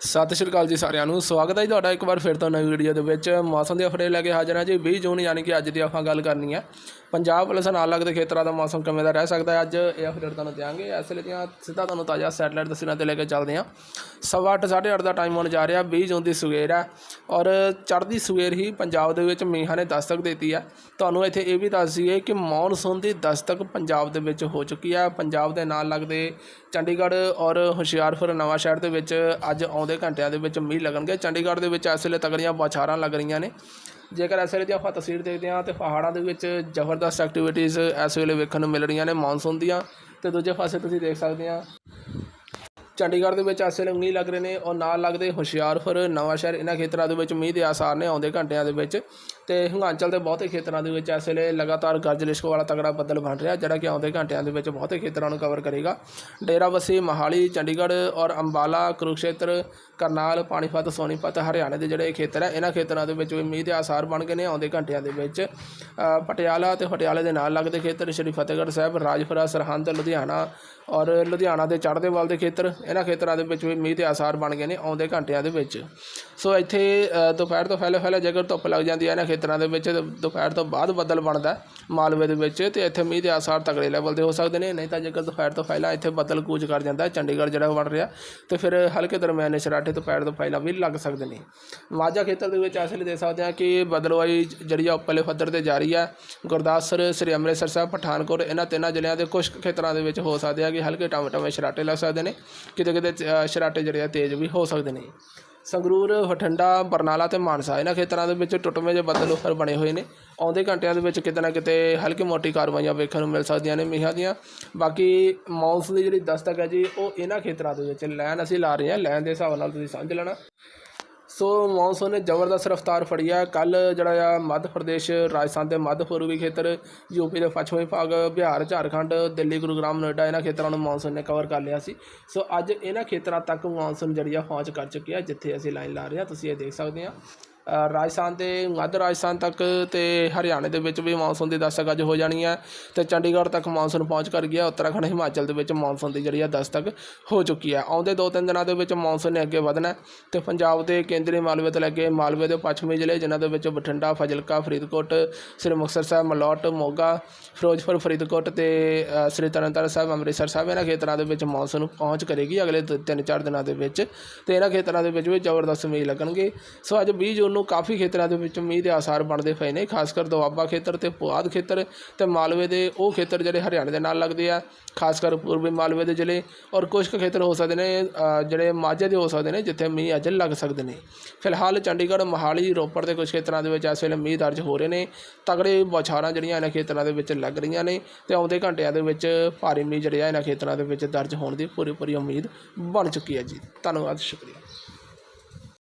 ਸਤਿ ਸ਼੍ਰੀ ਅਕਾਲ ਜੀ ਸਾਰਿਆਂ ਨੂੰ। ਸਵਾਗਤ ਹੈ ਜੀ ਤੁਹਾਡਾ ਇੱਕ ਵਾਰ ਫਿਰ ਤੋਂ ਨਵੀਂ ਵੀਡੀਓ ਦੇ ਵਿੱਚ। ਮੌਸਮ ਦੀ ਅਪਡੇਟ ਲੈ ਕੇ ਹਾਜ਼ਰ ਹਾਂ ਜੀ। 20 ਜੂਨ ਯਾਨੀ ਕਿ ਅੱਜ ਦੀ ਆਪਾਂ ਗੱਲ ਕਰਨੀ ਹੈ। ਪੰਜਾਬ ਪੁਲਿਸ ਨਾਲ ਲੱਗਦੇ ਖੇਤਰਾਂ ਦਾ ਮੌਸਮ ਕਿਵੇਂ ਦਾ ਰਹਿ ਸਕਦਾ ਹੈ? ਅੱਜ ਇਹ ਅਪਡੇਟ ਤੁਹਾਨੂੰ ਦਿਆਂਗੇ। ਇਸ ਲਈ ਦੀਆਂ ਸਿੱਧਾ ਤੁਹਾਨੂੰ ਤਾਜ਼ਾ ਸੈਟਲਾਈਟ ਤਸਵੀਰਾਂ ਤੇ ਲੈ ਕੇ ਚੱਲਦੇ ਹਾਂ। ਸਵਾ ਅੱਠ, ਸਾਢੇ ਅੱਠ ਦਾ ਟਾਈਮ ਹੋਣ ਜਾ ਰਿਹਾ। 20 ਜੂਨ ਦੀ ਸਵੇਰ ਹੈ ਔਰ ਚੜ੍ਹਦੀ ਸਵੇਰ ਹੀ ਪੰਜਾਬ ਦੇ ਵਿੱਚ ਮੀਂਹਾਂ ਨੇ ਦਸਤਕ ਦਿੱਤੀ ਹੈ। ਤੁਹਾਨੂੰ ਇੱਥੇ ਇਹ ਵੀ ਦੱਸ ਦਈਏ ਕਿ ਮੌਨਸੂਨ ਦੀ ਦਸਤਕ ਪੰਜਾਬ ਦੇ ਵਿੱਚ ਹੋ ਚੁੱਕੀ ਹੈ। ਪੰਜਾਬ ਦੇ ਨਾਲ ਲੱਗਦੇ ਚੰਡੀਗੜ੍ਹ ਔਰ ਹੁਸ਼ਿਆਰਪੁਰ ਨਵਾਂ ਸ਼ਹਿਰ ਦੇ ਵਿੱਚ ਅੱਜ ਆਉਂਦੇ ਘੰਟਿਆਂ ਦੇ ਵਿੱਚ ਮੀਂਹ ਲੱਗਣਗੇ। ਚੰਡੀਗੜ੍ਹ ਦੇ ਵਿੱਚ ਇਸ ਵੇਲੇ ਤਕੜੀਆਂ ਬੌਛਾਰਾਂ ਲੱਗ ਰਹੀਆਂ ਨੇ। ਜੇਕਰ ਇਸ ਵੇਲੇ ਦੀ ਆਪਾਂ ਤਸਵੀਰ ਦੇਖਦੇ ਹਾਂ ਤੇ ਪਹਾੜਾਂ ਦੇ ਵਿੱਚ ਜ਼ਬਰਦਸਤ ਐਕਟੀਵਿਟੀਜ਼ ਇਸ ਵੇਲੇ ਵੇਖਣ ਨੂੰ ਮਿਲ ਰਹੀਆਂ ਨੇ ਮੌਨਸੂਨ ਦੀਆਂ। ਤੇ ਦੂਜੇ ਪਾਸੇ ਤੁਸੀਂ ਦੇਖ ਸਕਦੇ ਆ ਚੰਡੀਗੜ੍ਹ ਦੇ ਵਿੱਚ ਇਸ ਵੇਲੇ ਮੀਂਹ ਲੱਗ ਰਹੇ ਨੇ ਔਰ ਨਾਲ ਲੱਗਦੇ ਹੁਸ਼ਿਆਰਪੁਰ ਨਵਾਂਸ਼ਹਿਰ ਇਹਨਾਂ ਖੇਤਰਾਂ ਦੇ ਵਿੱਚ ਮੀਂਹ ਦੇ ਆਸਾਰ ਨੇ ਆਉਂਦੇ ਘੰਟਿਆਂ ਦੇ ਵਿੱਚ। ਤੇ ਹਿਮਾਚਲ ਦੇ ਬਹੁਤੇ ਖੇਤਰਾਂ ਦੇ ਵਿੱਚ ਇਸ ਵੇਲੇ ਲਗਾਤਾਰ ਗਰਜ ਲਿਸ਼ਕ ਵਾਲਾ ਤਗੜਾ ਬੱਦਲ ਬਣ ਰਿਹਾ, ਜਿਹੜਾ ਕਿ ਆਉਂਦੇ ਘੰਟਿਆਂ ਦੇ ਵਿੱਚ ਬਹੁਤੇ ਖੇਤਰਾਂ ਨੂੰ ਕਵਰ ਕਰੇਗਾ। ਡੇਰਾਬੱਸੀ ਮਹਾਲੀ, ਚੰਡੀਗੜ੍ਹ ਔਰ ਅੰਬਾਲਾ, ਕੁਰੂਕਸ਼ੇਤਰ, ਕਰਨਾਲ, ਪਾਣੀਪਤ, ਸੋਨੀਪਤ, ਹਰਿਆਣੇ ਦੇ ਜਿਹੜੇ ਖੇਤਰ ਹੈ, ਇਹਨਾਂ ਖੇਤਰਾਂ ਦੇ ਵਿੱਚ ਵੀ ਮੀਂਹ ਦੇ ਆਸਾਰ ਬਣ ਗਏ ਨੇ ਆਉਂਦੇ ਘੰਟਿਆਂ ਦੇ ਵਿੱਚ। ਪਟਿਆਲਾ ਤੇ ਪਟਿਆਲੇ ਦੇ ਨਾਲ ਲੱਗਦੇ ਖੇਤਰ, ਸ਼੍ਰੀ ਫਤਿਹਗੜ੍ਹ ਸਾਹਿਬ, ਰਾਜਪੁਰਾ, ਸਰਹੰਦ, ਲੁਧਿਆਣਾ ਔਰ ਲੁਧਿਆਣਾ ਦੇ ਚੜ੍ਹਦੇ ਵੱਲ ਦੇ ਖੇਤਰ ਇਹਨਾਂ ਖੇਤਰਾਂ ਦੇ ਵਿੱਚ ਵੀ ਮੀਂਹ ਦੇ ਆਸਾਰ ਬਣ ਗਏ ਨੇ ਆਉਂਦੇ ਘੰਟਿਆਂ ਦੇ ਵਿੱਚ। ਸੋ ਇੱਥੇ ਦੁਪਹਿਰ ਤੋਂ ਫੈਲੇ ਫੈਲੇ ਜੇਕਰ ਧੁੱਪ ਲੱਗ ਜਾਂਦੀ ਹੈ ਇਹਨਾਂ ਖੇਤਰਾਂ ਦੇ ਵਿੱਚ ਦੁਪਹਿਰ ਤੋਂ ਬਾਅਦ ਬੱਦਲ ਬਣਦਾ ਮਾਲਵੇ ਦੇ ਵਿੱਚ, ਤੇ ਇੱਥੇ ਮੀਂਹ ਦੇ ਆਸਾਰ ਤਗੜੇ ਲੈਵਲ ਦੇ ਹੋ ਸਕਦੇ ਨੇ। ਨਹੀਂ ਤਾਂ ਜੇਕਰ ਦੁਪਹਿਰ ਤੋਂ ਪਹਿਲਾਂ ਇੱਥੇ ਬੱਦਲ ਕੂਚ ਕਰ ਜਾਂਦਾ ਚੰਡੀਗੜ੍ਹ ਜਿਹੜਾ ਬਣ ਰਿਹਾ, ਤੇ ਫਿਰ ਹਲਕੇ ਦਰਮਿਆਨੇ ਸ਼ਰਾਟੇ ਦੁਪਹਿਰ ਤੋਂ ਪਹਿਲਾਂ ਵੀ ਲੱਗ ਸਕਦੇ ਨੇ। ਮਾਝਾ ਖੇਤਰ ਦੇ ਵਿੱਚ ਇਸ ਲਈ ਦੇਖ ਸਕਦੇ ਹਾਂ ਕਿ ਬਦਲਵਾਈ ਜਿਹੜੀ ਆ ਉੱਪਰਲੇ ਪੱਧਰ ਤੇ ਜਾਰੀ ਹੈ ਗੁਰਦਾਸਪੁਰ, ਸ੍ਰੀ ਅੰਮ੍ਰਿਤਸਰ ਸਾਹਿਬ, ਪਠਾਨਕੋਟ, ਇਹਨਾਂ ਤਿੰਨਾਂ ਜ਼ਿਲ੍ਹਿਆਂ ਦੇ ਕੁਝ ਕੁ ਖੇਤਰਾਂ ਦੇ ਵਿੱਚ ਹੋ ਸਕਦੇ ਆ ਕਿ ਹਲਕੇ ਟਾਵੇਂ ਟਾਵੇਂ ਸ਼ਰਾਟੇ ਲੱਗ ਸਕਦੇ ਨੇ। ਕਿਤੇ ਕਿਤੇ ਅ, ਸ਼ਰਾਟੇ ਜਿਹੜੇ ਆ ਤੇਜ਼ ਵੀ ਹੋ ਸਕਦੇ ਨੇ। ਸੰਗਰੂਰ ਬਠਿੰਡਾ ਬਰਨਾਲਾ ਤੇ ਮਾਨਸਾ ਇਹਨਾਂ ਖੇਤਰਾਂ ਦੇ ਵਿੱਚ ਟੁੱਟਵੇਂ ਜਿਹੇ ਬੱਦਲ ਉੱਪਰ ਬਣੇ ਹੋਏ ਨੇ। ਆਉਂਦੇ ਘੰਟਿਆਂ ਦੇ ਵਿੱਚ ਕਿਤੇ ਨਾ ਕਿਤੇ ਹਲਕੀ ਮੋਟੀ ਕਾਰਵਾਈਆਂ ਵੇਖਣ ਨੂੰ ਮਿਲ ਸਕਦੀਆਂ ਨੇ ਮੀਂਹਾਂ ਦੀਆਂ। ਬਾਕੀ ਮੌਨਸੂਨ ਦੀ ਜਿਹੜੀ ਦਸਤਕ ਹੈ ਜੀ ਉਹ ਇਹਨਾਂ ਖੇਤਰਾਂ ਦੇ ਵਿੱਚ ਲੈਨ ਅਸੀਂ ਲਾ ਰਹੇ ਹਾਂ। ਲੈਨ ਦੇ ਹਿਸਾਬ ਨਾਲ ਤੁਸੀਂ ਸਮਝ ਲੈਣਾ। ਸੋ ਮੌਨਸੂਨ ਨੇ ਜ਼ਬਰਦਸਤ ਰਫ਼ਤਾਰ ਫੜੀ ਆ ਕੱਲ ਜਿਹੜਾ ਆ ਮੱਧ ਪ੍ਰਦੇਸ਼, ਰਾਜਸਥਾਨ ਦੇ ਮੱਧ ਪੂਰਬੀ ਖੇਤਰ ਯੂਪੀ ਦੇ ਪੱਛਮੀ ਭਾਗ ਬਿਹਾਰ, ਝਾਰਖੰਡ, ਦਿੱਲੀ ਗੁਰੂਗ੍ਰਾਮ ਨੋਇਡਾ ਇਹਨਾਂ ਖੇਤਰਾਂ ਨੂੰ ਮੌਨਸੂਨ ਨੇ ਕਵਰ ਕਰ ਲਿਆ ਸੀ। ਸੋ ਅੱਜ ਇਹਨਾਂ ਖੇਤਰਾਂ ਤੱਕ ਮੌਨਸੂਨ ਜਿਹੜੀ ਆ ਪਹੁੰਚ ਕਰ ਚੁੱਕੀ ਆ, ਜਿੱਥੇ ਅਸੀਂ ਲਾਈਨ ਲਾ ਰਹੇ ਹਾਂ ਤੁਸੀਂ ਇਹ ਦੇਖ ਸਕਦੇ ਆ। ਰਾਜਸਥਾਨ ਦੇ ਮੱਧ ਰਾਜਸਥਾਨ ਤੱਕ ਅਤੇ ਹਰਿਆਣੇ ਦੇ ਵਿੱਚ ਵੀ ਮੌਨਸੂਨ ਦੀ ਦਸਤਕ ਅੱਜ ਹੋ ਜਾਣੀ ਹੈ ਅਤੇ ਚੰਡੀਗੜ੍ਹ ਤੱਕ ਮੌਨਸੂਨ ਪਹੁੰਚ ਕਰ ਗਿਆ, ਉੱਤਰਾਖੰਡ, ਹਿਮਾਚਲ ਦੇ ਵਿੱਚ ਮੌਨਸੂਨ ਦੀ ਜਿਹੜੀ ਆ ਦਸਤਕ ਹੋ ਚੁੱਕੀ ਹੈ। ਆਉਂਦੇ ਦੋ ਤਿੰਨ ਦਿਨਾਂ ਦੇ ਵਿੱਚ ਮੌਨਸੂਨ ਨੇ ਅੱਗੇ ਵਧਣਾ ਅਤੇ ਪੰਜਾਬ ਦੇ ਕੇਂਦਰੀ ਮਾਲਵੇ ਤੋਂ ਲੈ ਕੇ ਮਾਲਵੇ ਦੇ ਪੱਛਮੀ ਜ਼ਿਲ੍ਹੇ, ਜਿਨ੍ਹਾਂ ਦੇ ਵਿੱਚ ਬਠਿੰਡਾ, ਫਜ਼ਿਲਕਾ, ਫਰੀਦਕੋਟ, ਸ੍ਰੀ ਮੁਕਤਸਰ ਸਾਹਿਬ, ਮਲੌਟ, ਮੋਗਾ, ਫਿਰੋਜ਼ਪੁਰ, ਫਰੀਦਕੋਟ ਅਤੇ ਸ੍ਰੀ ਤਰਨਤਾਰਨ ਸਾਹਿਬ, ਅੰਮ੍ਰਿਤਸਰ ਸਾਹਿਬ ਇਹਨਾਂ ਖੇਤਰਾਂ ਦੇ ਵਿੱਚ ਮੌਨਸੂਨ ਪਹੁੰਚ ਕਰੇਗੀ ਅਗਲੇ ਦ- ਤਿੰਨ ਚਾਰ ਦਿਨਾਂ ਦੇ ਵਿੱਚ ਅਤੇ ਇਹਨਾਂ ਖੇਤਰਾਂ ਦੇ ਵਿੱਚ ਵੀ ਜ਼ਬਰਦਸਤ ਮੀਂਹ ਲੱਗਣਗੇ। ਸੋ ਅੱਜ 20 ਜੂਨ ਨੂੰ ਕਾਫੀ ਖੇਤਰਾਂ ਦੇ ਵਿੱਚ ਮੀਂਹ ਦੇ ਆਸਾਰ ਬਣਦੇ ਪਏ ਨੇ, ਖਾਸ ਕਰ ਦੁਆਬਾ ਖੇਤਰ ਤੇ ਪੁਆਧ ਖੇਤਰ ਤੇ ਮਾਲਵੇ ਦੇ ਉਹ ਖੇਤਰ ਜਿਹੜੇ ਹਰਿਆਣੇ ਦੇ ਨਾਲ ਲੱਗਦੇ ਆ, ਖਾਸ ਕਰ ਪੂਰਬੀ ਮਾਲਵੇ ਦੇ ਜ਼ਿਲ੍ਹੇ ਔਰ ਕੁਝ ਕੁ ਖੇਤਰ ਹੋ ਸਕਦੇ ਨੇ ਜਿਹੜੇ ਮਾਝੇ ਦੇ ਹੋ ਸਕਦੇ ਨੇ, ਜਿੱਥੇ ਮੀਂਹ ਅੱਜ ਲੱਗ ਸਕਦੇ ਨੇ। ਫਿਲਹਾਲ ਚੰਡੀਗੜ੍ਹ, ਮੋਹਾਲੀ, ਰੋਪੜ ਦੇ ਕੁਝ ਖੇਤਰਾਂ ਦੇ ਵਿੱਚ ਇਸ ਵੇਲੇ ਮੀਂਹ ਦਰਜ ਹੋ ਰਹੇ ਨੇ। ਤਗੜੇ ਬੌਛਾਰਾਂ ਜਿਹੜੀਆਂ ਇਹਨਾਂ ਖੇਤਰਾਂ ਦੇ ਵਿੱਚ ਲੱਗ ਰਹੀਆਂ ਨੇ ਤੇ ਆਉਂਦੇ ਘੰਟਿਆਂ ਦੇ ਵਿੱਚ ਭਾਰੀ ਮੀਂਹ ਜਿਹੜੇ ਆ ਇਹਨਾਂ ਖੇਤਰਾਂ ਦੇ ਵਿੱਚ ਦਰਜ ਹੋਣ ਦੀ ਪੂਰੀ ਪੂਰੀ ਉਮੀਦ ਬਣ ਚੁੱਕੀ ਹੈ ਜੀ। ਧੰਨਵਾਦ, ਸ਼ੁਕਰੀਆ।